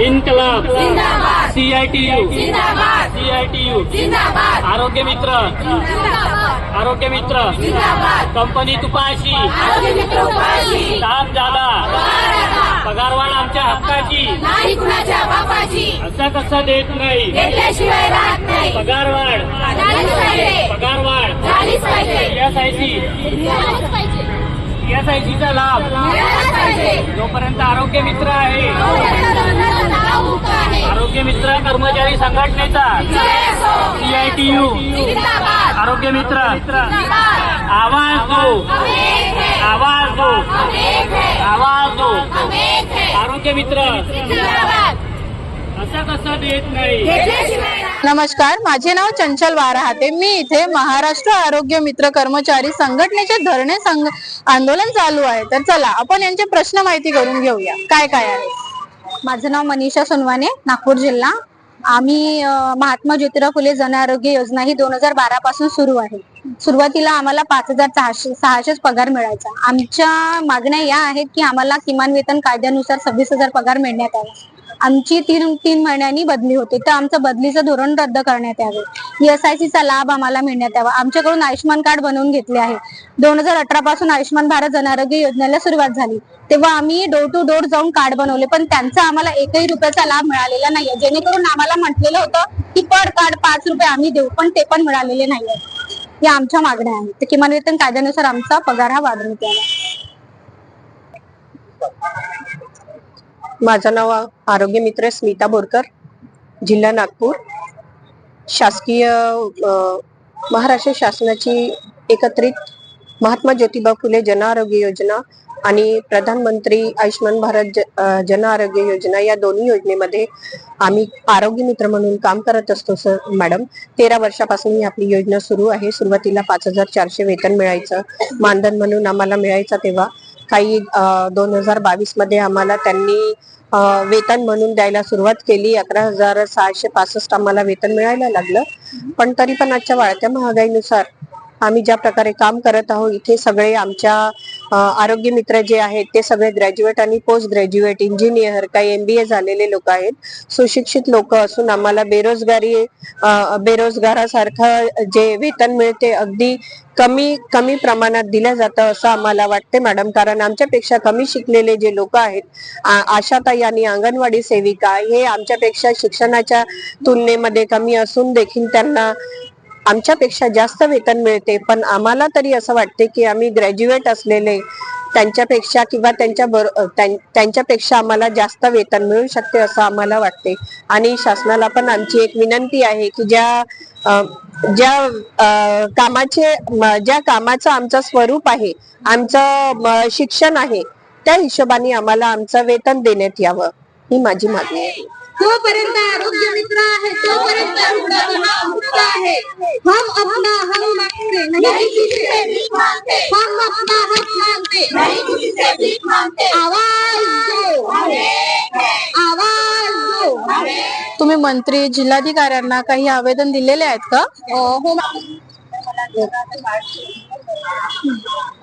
इन्कलाब. जिंदाबाद. सीआयटीयू. जिंदाबाद. सीआयटीयू. जिंदाबाद. आरोग्य मित्र आरोग्य मित्र कंपनी तुपाशी. आरोग्य मित्र उपाशी काम झाला पगारवाढ आमच्या हक्काची. नाही कुणाच्या बापाची. असं कसं देत नाही. घेतल्याशिवाय राहत नाही. पगारवाढ. पगारवाढ. झालीच पाहिजे. एसआयसी मिळालंच पाहिजे. एसआयसीचा लाभ. जोपर्यंत आरोग्य मित्र आहे आरोग्य मित्र कर्मचारी संघटनेचा. सीआयटीयू. जिंदाबाद. आरोग्य मित्र. जिंदाबाद. आवाज दो. आवाज दो. आवाज दो. आरोग्य मित्र. जिंदाबाद. असं कसं देत नाही. नमस्कार माझे नाव चंचल वाराहाते. मी इथे महाराष्ट्र आरोग्य मित्र कर्मचारी संघटनेचे धरणे संघ आंदोलन चालू आहे. तर चला आपण यांचे प्रश्न माहिती करून घेऊया. काय काय आहे? माझं नाव मनीषा सोनवाने नागपूर जिल्हा. आम्ही महात्मा ज्योतिराव फुले जन आरोग्य योजना ही दोन हजार बारा पासून सुरू आहे. सुरुवातीला आम्हाला पाच हजार सहाशे सहाशेच पगार मिळायचा. आमच्या मागण्या या आहेत की आम्हाला किमान वेतन कायद्यानुसार सव्वीस हजार पगार मिळण्यात आला आमची तीन तीन महिन्यांनी बदली होते. तर आमचं बदलीचं धोरण रद्द करण्यात यावे. एस चा लाभ आम्हाला मिळण्यात यावा. आमच्याकडून आयुष्यमान कार्ड बनवून घेतले आहे. दोन हजार अठरा पासून आयुष्यमान भारत जन आरोग्य योजनेला सुरुवात झाली. तेव्हा आम्ही डोर टू डोर जाऊन कार्ड बनवले पण त्यांचा आम्हाला एकही रुपयाचा लाभ मिळालेला नाहीये. जेणेकरून आम्हाला म्हटलेलं होतं की पर कार्ड पाच रुपये आम्ही देऊ पण ते पण मिळालेले नाहीये. या आमच्या मागण्या आहेत. तर किमान वेतन कायद्यानुसार आमचा पगार हा वाढवण्यात यावा. माझं नाव आरोग्य मित्र स्मिता बोरकर जिल्हा नागपूर. शासकीय महाराष्ट्र शासनाची एकत्रित महात्मा ज्योतिबा फुले जन आरोग्य योजना आणि प्रधानमंत्री आयुष्यमान भारत जन आरोग्य योजना या दोन्ही योजनेमध्ये आम्ही आरोग्य मित्र म्हणून काम करत असतो सर मॅडम. तेरा वर्षापासून ही आपली योजना सुरू आहे. सुरुवातीला पाच हजार चारशे वेतन मिळायचं मानधन म्हणून आम्हाला मिळायचं तेव्हा. काही दोन हजार बावीसमध्ये आम्हाला त्यांनी वेतन म्हणून द्यायला सुरुवात केली. अकरा हजार सहाशे पासष्ट आम्हाला वेतन मिळायला लागलं. पण तरी पण आजच्या वाढत्या महागाईनुसार आम्ही ज्या प्रकारे काम करत आहोत इथे सगळे आमच्या आरोग्य मित्र जे आहेत ते सगळे ग्रॅज्युएट आणि पोस्ट ग्रॅज्युएट इंजिनियर काही एमबीए झालेले लोक आहेत. सुशिक्षित लोक असून आम्हाला बेरोजगारी बेरोजगारासारखं जे वेतन मिळते अगदी कमी कमी प्रमाणात दिलं जातं असं आम्हाला वाटते मॅडम. कारण आमच्यापेक्षा कमी शिकलेले जे लोक आहेत आशाताई आणि अंगणवाडी सेविका हे आमच्यापेक्षा शिक्षणाच्या तुलनेमध्ये कमी असून देखील त्यांना आमच्यापेक्षा जास्त वेतन मिळते. पण आम्हाला तरी असं वाटते की आम्ही ग्रॅज्युएट असलेले त्यांच्यापेक्षा किंवा त्यांच्या बर त्यां- त्यांच्यापेक्षा आम्हाला जास्त वेतन मिळू शकते असं आम्हाला वाटते. आणि शासनाला पण आमची एक विनंती आहे की ज्या ज्या कामाचे ज्या कामाचं आमचं स्वरूप आहे आमचं म, शिक्षण आहे त्या हिशोबाने आम्हाला आमचं वेतन देण्यात यावं. ही माझी मागणी आहे. जोपर्यंत आरोग्य मित्र आहे तोपर्यंत रुग्णालय मुक्त आहे. हम अपना हम मांगते नहीं किसी से भीख मांगते हम अपना हक मांगते नहीं किसी से भीख मांगते आवाज दो. है आवाज दो. तुम्ही मंत्री जिल्हाधिकाऱ्यांना काही आवेदन दिलेले आहेत का? हो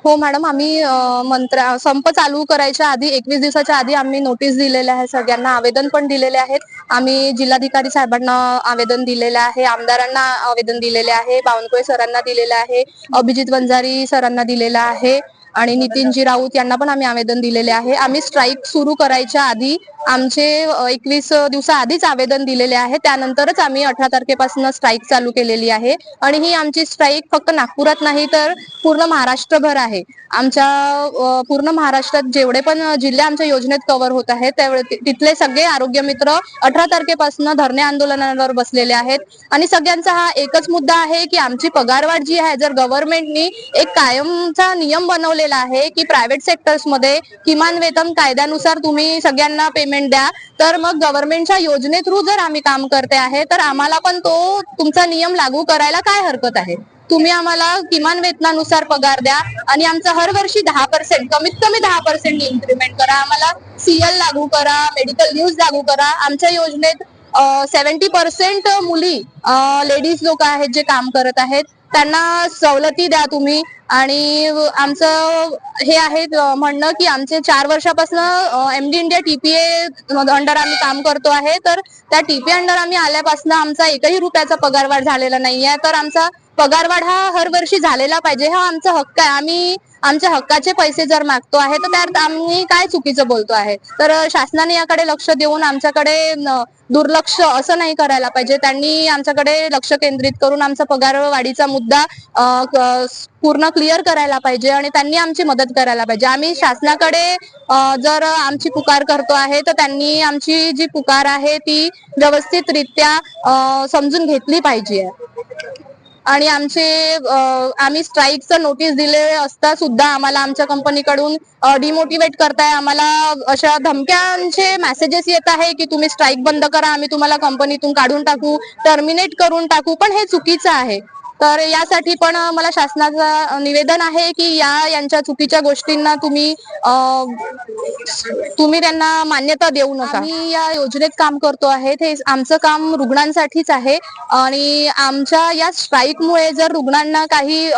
हो मॅडम आम्ही मंत्रा मंत्र संप चालू करायच्या आधी एकवीस दिवसाच्या आधी आम्ही नोटीस दिलेल्या आहे सगळ्यांना आवेदन पण दिलेले आहेत. आम्ही जिल्हाधिकारी साहेबांना आवेदन दिलेले आहे. आमदारांना आवेदन दिलेले आहे. बावनकुळे सरांना दिलेलं आहे. अभिजित वंजारी सरांना दिलेलं आहे. आणि नितीनजी राऊत यांना पण आम्ही आवेदन दिलेले आहे. आम्ही स्ट्राईक सुरू करायच्या आधी आमचे एकवीस दिवसा आधीच आवेदन दिलेले आहे. त्यानंतरच आम्ही अठरा तारखेपासून स्ट्राईक चालू केलेली आहे. आणि ही आमची स्ट्राईक फक्त नागपुरात नाही तर पूर्ण महाराष्ट्रभर आहे. आमच्या पूर्ण महाराष्ट्रात जेवढे पण जिल्हे आमच्या योजनेत कव्हर होत आहेत त्यावेळे तिथले सगळे आरोग्य मित्र अठरा तारखेपासून धरणे आंदोलनावर बसलेले आहेत. आणि सगळ्यांचा हा एकच मुद्दा आहे की आमची पगारवाढ जी आहे जर गव्हर्नमेंटनी एक कायमचा नियम बनवलेला आहे की प्रायव्हेट सेक्टर्समध्ये किमान वेतन कायद्यानुसार तुम्ही सगळ्यांना पेमेंट द्या. तर मग गव्हर्नमेंटच्या योजने थ्रू जर आम्ही काम करते आहे तर आम्हाला पण तो तुमचा नियम लागू करायला काय हरकत आहे? तुम्ही आम्हाला किमान वेतनानुसार पगार द्या आणि आमचं हर वर्षी दहा पर्सेंट कमीत कमी दहा पर्सेंट इन्क्रीमेंट करा. आम्हाला सीएल लागू करा मेडिकल न्यूज लागू करा. आमच्या योजनेत सेव्हन्टी पर्सेंट मुली लेडीज लोक आहेत जे काम करत आहेत. त्यांना सवलती द्या तुम्ही. आणि आमचं हे आहे म्हणणं की आमचे चार वर्षापासून M D India TPA under आम्ही काम करतो आहे. तर त्या टीपीए अंडर आम्ही आल्यापासून आमचा एकही रुपयाचा पगारवाढ झालेला नाहीये. तर आमचा पगारवाढ हा हर वर्षी झालेला पाहिजे हा आमचा हक्क आहे. आम्ही आमच्या हक्काचे पैसे जर मागतो आहे तर त्यात आम्ही काय चुकीचं बोलतो आहे? तर शासनाने याकडे लक्ष देऊन आमच्याकडे दुर्लक्ष असं नाही करायला पाहिजे. त्यांनी आमच्याकडे लक्ष केंद्रित करून आमचा पगार वाढीचा मुद्दा पूर्ण क्लिअर करायला पाहिजे आणि त्यांनी आमची मदत करायला पाहिजे. आम्ही शासनाकडे जर आमची पुकार करतो आहे तर त्यांनी आमची जी पुकार आहे ती व्यवस्थितरित्या समजून घेतली पाहिजे. आणि आमचे आम्ही स्ट्राईकचं नोटीस दिले असता सुद्धा आम्हाला आमच्या कंपनीकडून डिमोटिवेट करताय. आम्हाला अशा धमक्यांचे मेसेजेस येत आहे की तुम्ही स्ट्राईक बंद करा आम्ही तुम्हाला कंपनीतून काढून टाकू टर्मिनेट करून टाकू पण हे चुकीचं आहे. तर यासाठी पण मला शासनाचं निवेदन आहे की या यांच्या चुकीच्या गोष्टींना तुम्ही तुम्ही त्यांना मान्यता देऊ नका. आम्ही या योजनेत काम करतो आहे. हे आमचं काम रुग्णांसाठीच आहे. आणि आमच्या या स्ट्राईकमुळे जर रुग्णांना काही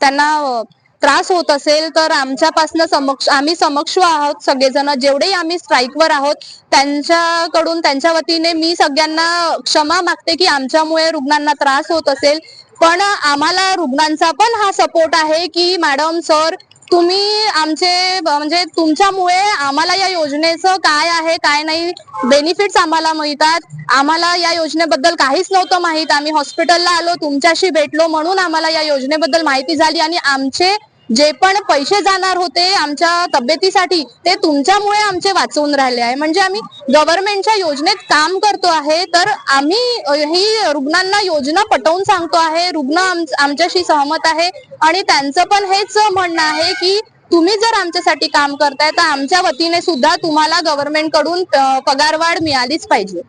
त्यांना त्रास होत असेल तर आमच्यापासून समक्ष आम्ही समक्ष आहोत सगळेजण. जेवढेही आम्ही स्ट्राईकवर आहोत त्यांच्याकडून त्यांच्या वतीने मी सगळ्यांना क्षमा मागते की आमच्यामुळे रुग्णांना त्रास होत असेल. पण आम्हाला रुग्णांचा पण हा सपोर्ट आहे की मॅडम सर तुम्ही आमचे म्हणजे तुमच्यामुळे आम्हाला या योजनेचं काय आहे काय नाही बेनिफिट्स आम्हाला मिळतात. आम्हाला या योजनेबद्दल काहीच नव्हतं माहीत. आम्ही हॉस्पिटलला आलो तुमच्याशी भेटलो म्हणून आम्हाला या योजनेबद्दल माहिती झाली आणि आमचे जे पण पैसे जाणार होते आमच्या तब्येतीसाठी ते तुमच्यामुळे आमचे वाचवून राहिले आहे. म्हणजे आम्ही गव्हर्नमेंटच्या योजनेत काम करतो आहे तर आम्ही ही रुग्णांना योजना पटवून सांगतो आहे. रुग्ण आमच्याशी सहमत आहे. आणि त्यांचं पण हेच म्हणणं आहे की तुम्ही जर आमच्यासाठी काम करताय तर आमच्या वतीने सुद्धा तुम्हाला गव्हर्नमेंटकडून पगारवाढ मिळालीच पाहिजे.